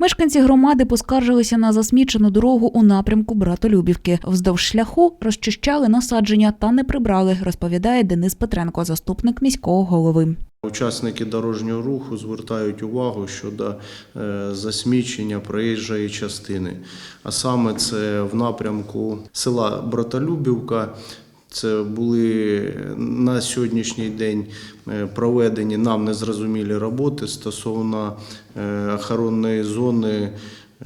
Мешканці громади поскаржилися на засмічену дорогу у напрямку Братолюбівки. Вздовж шляху розчищали насадження та не прибрали, розповідає Денис Петренко, заступник міського голови. Учасники дорожнього руху звертають увагу щодо е, засмічення проїжджої частини. А саме це в напрямку села Братолюбівка. Це були на сьогоднішній день е, проведені нам незрозумілі роботи стосовно е, охоронної зони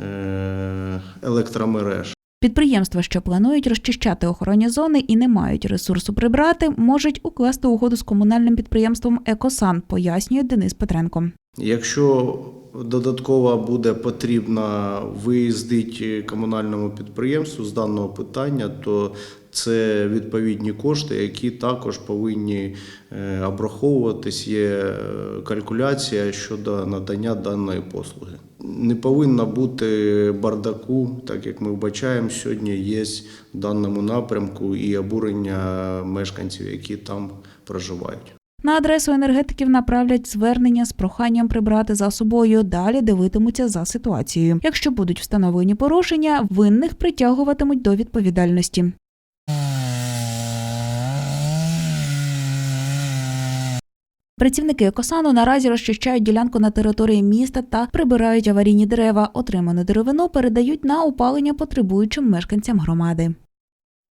е, електромереж. Підприємства, що планують розчищати охоронні зони і не мають ресурсу прибрати, можуть укласти угоду з комунальним підприємством Екосан, пояснює Денис Петренко. Якщо додатково буде потрібно виїздити комунальному підприємству з даного питання, то це відповідні кошти, які також повинні е, обраховуватись. Є е, калькуляція щодо надання даної послуги. Не повинно бути бардаку, так як ми вбачаємо, сьогодні є в даному напрямку і обурення мешканців, які там проживають. На адресу енергетиків направлять звернення з проханням прибрати за собою. Далі дивитимуться за ситуацією. Якщо будуть встановлені порушення, винних притягуватимуть до відповідальності. Працівники екосану наразі розчищають ділянку на території міста та прибирають аварійні дерева. Отриману деревину передають на опалення потребуючим мешканцям громади.